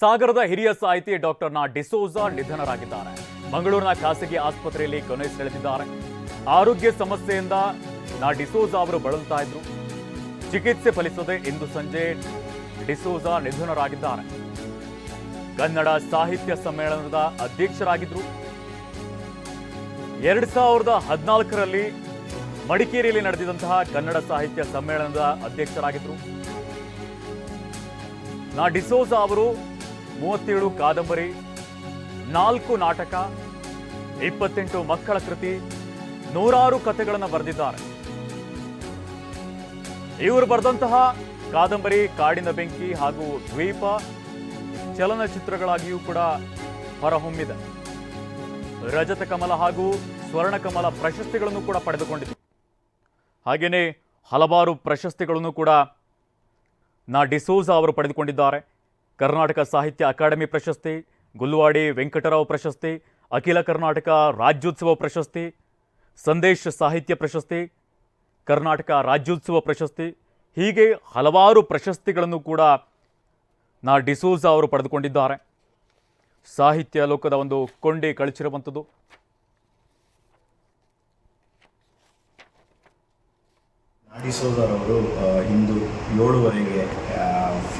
ಸಾಗರದ ಹಿರಿಯ ಸಾಹಿತಿ ಡಾಕ್ಟರ್ ನಾ ಡಿಸೋಜಾ ನಿಧನರಾಗಿದ್ದಾರೆ. ಮಂಗಳೂರಿನ ಖಾಸಗಿ ಆಸ್ಪತ್ರೆಯಲ್ಲಿ ಕೊನೆಯುಸಿರೆಳೆದಿದ್ದಾರೆ ಆರೋಗ್ಯ ಸಮಸ್ಯೆಯಿಂದ ನಾ ಡಿಸೋಜಾ ಅವರು ಬಳಲ್ತಾ ಇದ್ರು. ಚಿಕಿತ್ಸೆ ಫಲಿಸದೆ ಇಂದು ಸಂಜೆ ಡಿಸೋಜಾ ನಿಧನರಾಗಿದ್ದಾರೆ. ಕನ್ನಡ ಸಾಹಿತ್ಯ ಸಮ್ಮೇಳನದ ಅಧ್ಯಕ್ಷರಾಗಿದ್ರು. ಎರಡ್ ಸಾವಿರದ ಹದಿನಾಲ್ಕರಲ್ಲಿ ಮಡಿಕೇರಿಯಲ್ಲಿ ನಡೆದಿದಂತಹ ಕನ್ನಡ ಸಾಹಿತ್ಯ ಸಮ್ಮೇಳನದ ಅಧ್ಯಕ್ಷರಾಗಿದ್ರು. ನಾ ಡಿಸೋಜಾ ಅವರು ಮೂವತ್ತೇಳು ಕಾದಂಬರಿ, ನಾಲ್ಕು ನಾಟಕ, ಇಪ್ಪತ್ತೆಂಟು ಮಕ್ಕಳ ಕೃತಿ, ನೂರಾರು ಕಥೆಗಳನ್ನು ಬರೆದಿದ್ದಾರೆ. ಇವರು ಬರೆದಂತಹ ಕಾದಂಬರಿ ಕಾಡಿನ ಬೆಂಕಿ ಹಾಗೂ ದ್ವೀಪ ಚಲನಚಿತ್ರಗಳಾಗಿಯೂ ಕೂಡ ಹೊರಹೊಮ್ಮಿದೆ. ರಜತ ಕಮಲ ಹಾಗೂ ಸ್ವರ್ಣ ಕಮಲ ಪ್ರಶಸ್ತಿಗಳನ್ನು ಕೂಡ ಪಡೆದುಕೊಂಡಿದೆ. ಹಾಗೆಯೇ ಹಲವಾರು ಪ್ರಶಸ್ತಿಗಳನ್ನು ಕೂಡ ನಾ ಡಿಸೋಜಾ ಅವರು ಪಡೆದುಕೊಂಡಿದ್ದಾರೆ. ಕರ್ನಾಟಕ ಸಾಹಿತ್ಯ ಅಕಾಡೆಮಿ ಪ್ರಶಸ್ತಿ, ಗುಲ್ವಾಡಿ ವೆಂಕಟರಾವ್ ಪ್ರಶಸ್ತಿ, ಅಖಿಲ ಕರ್ನಾಟಕ ರಾಜ್ಯೋತ್ಸವ ಪ್ರಶಸ್ತಿ, ಸಂದೇಶ್ ಸಾಹಿತ್ಯ ಪ್ರಶಸ್ತಿ, ಕರ್ನಾಟಕ ರಾಜ್ಯೋತ್ಸವ ಪ್ರಶಸ್ತಿ, ಹೀಗೆ ಹಲವಾರು ಪ್ರಶಸ್ತಿಗಳನ್ನು ಕೂಡ ನಾ ಡಿಸೋಜಾ ಅವರು ಪಡೆದುಕೊಂಡಿದ್ದಾರೆ. ಸಾಹಿತ್ಯ ಲೋಕದ ಒಂದು ಕೊಂಡಿ ಕಳಚಿರುವಂಥದ್ದು. ಅವರು ಇಂದು ಏಳುವರೆಗೆ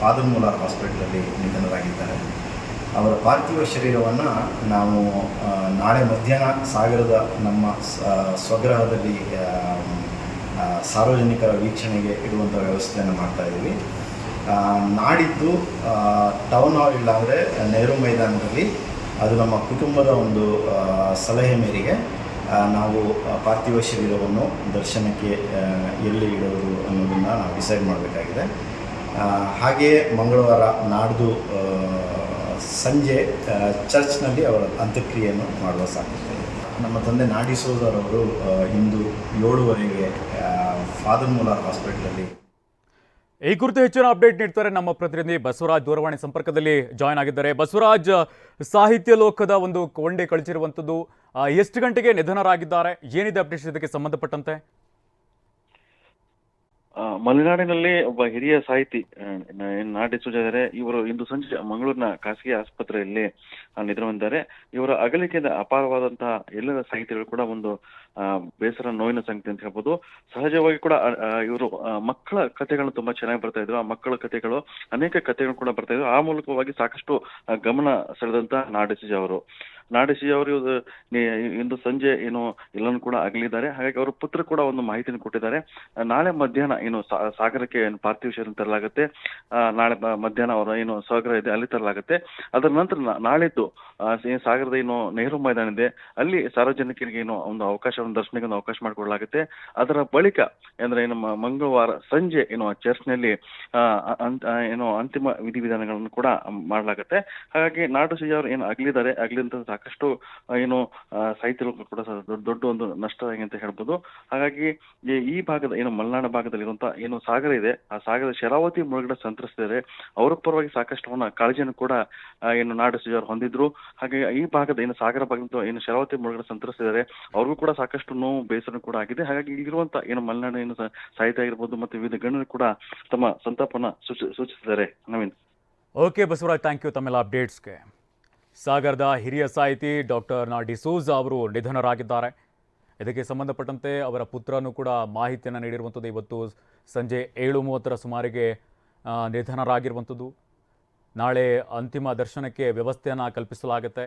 ಫಾದರ್ ಮುಲಾರ್ ಹಾಸ್ಪಿಟಲಲ್ಲಿ ನಿಧನರಾಗಿದ್ದಾರೆ. ಅವರ ಪಾರ್ಥಿವ ಶರೀರವನ್ನು ನಾವು ನಾಳೆ ಮಧ್ಯಾಹ್ನ ಸಾಗರದ ನಮ್ಮ ಸ್ವಗ್ರಹದಲ್ಲಿ ಸಾರ್ವಜನಿಕರ ವೀಕ್ಷಣೆಗೆ ಇಡುವಂಥ ವ್ಯವಸ್ಥೆಯನ್ನು ಮಾಡ್ತಾ ಇದ್ದೀವಿ. ನಾಡಿದ್ದು ಟೌನ್ ಹಾಲ್ ಇಲ್ಲಾಂದರೆ ನೆಹರು ಮೈದಾನದಲ್ಲಿ. ಅದು ನಮ್ಮ ಕುಟುಂಬದ ಒಂದು ಸಲಹೆ ಮೇರೆಗೆ ನಾವು ಪಾರ್ಥಿವ ಶರೀರವನ್ನು ದರ್ಶನಕ್ಕೆ ಎಲ್ಲಿ ಇಡೋದು ಅನ್ನೋದನ್ನು ನಾವು ಡಿಸೈಡ್ ಮಾಡಬೇಕಾಗಿದೆ. ಹಾಗೆಯೇ ಮಂಗಳವಾರ ನಾಡ್ದು ಸಂಜೆ ಚರ್ಚ್ನಲ್ಲಿ ಅವರ ಅಂತ್ಯಕ್ರಿಯೆಯನ್ನು ಮಾಡುವ ಸಾಧ್ಯತೆ ನಮ್ಮ ತಂದೆ ನಾಡಿ ಆ, ಇಂದು ಏಳುವರೆಗೆ ಫಾದರ್ ಮುಲಾರ್ ಹಾಸ್ಪಿಟಲಲ್ಲಿ ಈ ಕುರಿತು ಹೆಚ್ಚಿನ ಅಪ್ಡೇಟ್ ನೀಡ್ತಾರೆ ನಮ್ಮ ಪ್ರತಿನಿಧಿ ಬಸವರಾಜ್ ದೂರವಾಣಿ ಸಂಪರ್ಕದಲ್ಲಿ ಜಾಯ್ನ್ ಆಗಿದ್ದಾರೆ. ಬಸವರಾಜ್ ಸಾಹಿತ್ಯ ಲೋಕದ ಒಂದು ಕೊಂಡೆ ಕಳಿಸಿರುವಂಥದ್ದು ಎಷ್ಟು ಗಂಟೆಗೆ ನಿಧನರಾಗಿದ್ದಾರೆ? ಏನಿದೆ ಅಪ್ಡೇಟ್ಸ್ ಇದಕ್ಕೆ ಸಂಬಂಧಪಟ್ಟಂತೆ? ಮಲೆನಾಡಿನಲ್ಲಿ ಒಬ್ಬ ಹಿರಿಯ ಸಾಹಿತಿ ನಾಡಿ ಸುಜಾದರೆ ಇವರು ಇಂದು ಸಂಜೆ ಮಂಗಳೂರಿನ ಖಾಸಗಿ ಆಸ್ಪತ್ರೆಯಲ್ಲಿ ನಿಧನ ಹೊಂದಿದ್ದಾರೆ ಇವರ ಅಗಲಿಕೆಯಿಂದ ಅಪಾರವಾದಂತಹ ಎಲ್ಲರ ಸಾಹಿತಿಗಳು ಕೂಡ ಒಂದು ಬೇಸರ ನೋವಿನ ಸಂಗತಿ ಅಂತ ಹೇಳ್ಬೋದು. ಸಹಜವಾಗಿ ಕೂಡ ಇವರು ಮಕ್ಕಳ ಕಥೆಗಳನ್ನು ತುಂಬಾ ಚೆನ್ನಾಗಿ ಬರ್ತಾ ಇದ್ರು. ಆ ಮಕ್ಕಳ ಕಥೆಗಳು, ಅನೇಕ ಕಥೆಗಳು ಕೂಡ ಬರ್ತಾ ಇದ್ರು. ಆ ಮೂಲಕವಾಗಿ ಸಾಕಷ್ಟು ಗಮನ ಸೆಳೆದಂತ ನಾಡಿಸಿಜ ಅವರು. ನಾಡಿಸಿ ಅವರು ಇಂದು ಸಂಜೆ ಏನು ಎಲ್ಲನೂ ಕೂಡ ಆಗಲಿದ್ದಾರೆ ಹಾಗಾಗಿ ಅವರ ಪುತ್ರ ಕೂಡ ಒಂದು ಮಾಹಿತಿಯನ್ನು ಕೊಟ್ಟಿದ್ದಾರೆ. ನಾಳೆ ಮಧ್ಯಾಹ್ನ ಏನು ಸಾಗರಕ್ಕೆ ಏನು ಪಾರ್ಥಿವ ಶರೀರ ತರಲಾಗುತ್ತೆ. ನಾಳೆ ಮಧ್ಯಾಹ್ನ ಅವರ ಏನು ಸಾಗರ ಇದೆ, ಅಲ್ಲಿ ತರಲಾಗುತ್ತೆ. ಅದರ ನಂತರ ನಾಳೆದ್ದು ಸಾಗರದ ಏನು ನೆಹರು ಮೈದಾನ ಇದೆ, ಅಲ್ಲಿ ಸಾರ್ವಜನಿಕರಿಗೆ ಏನು ಒಂದು ಅವಕಾಶವನ್ನು, ದರ್ಶನಕ್ಕೆ ಒಂದು ಅವಕಾಶ ಮಾಡಿಕೊಡಲಾಗುತ್ತೆ. ಅದರ ಬಳಿಕ ಅಂದ್ರೆ ಏನು ಮಂಗಳವಾರ ಸಂಜೆ ಏನು ಚರ್ಚ್ನಲ್ಲಿ ಏನು ಅಂತಿಮ ವಿಧಿವಿಧಾನಗಳನ್ನು ಕೂಡ ಮಾಡಲಾಗುತ್ತೆ. ಹಾಗಾಗಿ ನಾಡು ಸಿ ಅವರು ಏನು ಅಗಲಿದ್ದಾರೆ ಅಗಲಿದಂತ ಸಾಕಷ್ಟು ಏನು ಆ, ಸಾಹಿತ್ಯಗಳು ಕೂಡ ದೊಡ್ಡ ದೊಡ್ಡ ಒಂದು ನಷ್ಟ ಆಗಿದೆ ಅಂತ ಹೇಳ್ಬೋದು. ಹಾಗಾಗಿ ಈ- ಭಾಗದ ಏನು ಮಲೆನಾಡ್ ಭಾಗದಲ್ಲಿ ಇರುವಂತಹ ಏನು ಸಾಗರ ಇದೆ ಆ ಸಾಗರದ ಶರಾವತಿ ಮುಳುಗಡೆ ಸಂತ್ರಸ್ತಿದ್ದಾರೆ ಅವರ ಪರವಾಗಿ ಸಾಕಷ್ಟು ಕಾಳಜಿಯನ್ನು ಕೂಡ ಏನು ನಾಡು ಹೊಂದಿದ್ರು. ಹಾಗೆ ಈ ಭಾಗದ ಏನು ಸಾಗರ ಭಾಗದ ಏನು ಶರಾವತಿ ಮುಳುಗಡೆ ಸಂತ್ರಸ್ತಿದ್ದಾರೆ ಅವ್ರಿಗೂ ಕೂಡ ಸಾಕಷ್ಟು ನೋವು ಬೇಸರ ಕೂಡ ಆಗಿದೆ. ಹಾಗಾಗಿ ಇಲ್ಲಿರುವಂತ ಏನು ಮಲೆನಾಡು ಏನು ಸಾಹಿತ್ಯ ಆಗಿರ್ಬೋದು ಮತ್ತು ವಿವಿಧ ಗಣ್ಯರು ಕೂಡ ತಮ್ಮ ಸಂತಾಪನ ಸೂಚಿ ಸೂಚಿಸಿದ್ದಾರೆ. Naveen. Okay Basavaraj thank you ತಮ್ಮೆಲ್ಲ ಅಪ್ಡೇಟ್ಸ್ಗೆ ಸಾಗರದ ಹಿರಿಯ ಸಾಹಿತಿ ಡಾಕ್ಟರ್ ನಾ ಡಿಸೋಜ ಅವರು ನಿಧನರಾಗಿದ್ದಾರೆ. ಇದಕ್ಕೆ ಸಂಬಂಧಪಟ್ಟಂತೆ ಅವರ ಪುತ್ರನೂ ಕೂಡ ಮಾಹಿತಿಯನ್ನು ನೀಡಿರುವಂಥದ್ದು ಇವತ್ತು ಸಂಜೆ ಏಳು ಮೂವತ್ತರ ಸುಮಾರಿಗೆ ನಿಧನರಾಗಿರುವಂಥದ್ದು. ನಾಳೆ ಅಂತಿಮ ದರ್ಶನಕ್ಕೆ ವ್ಯವಸ್ಥೆಯನ್ನು ಕಲ್ಪಿಸಲಾಗುತ್ತೆ.